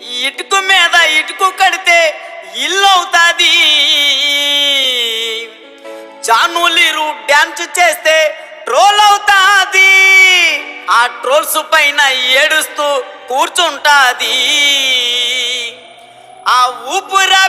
ఇటుకు మీద ఇటుకు కడితే ఇల్లు అవుతాది చానులీరు డ్యాన్స్ చేస్తే ట్రోల్ అవుతాది ఆ ట్రోల్స్ పైన ఏడుస్తూ కూర్చుంటాది. ఆ ఊపురా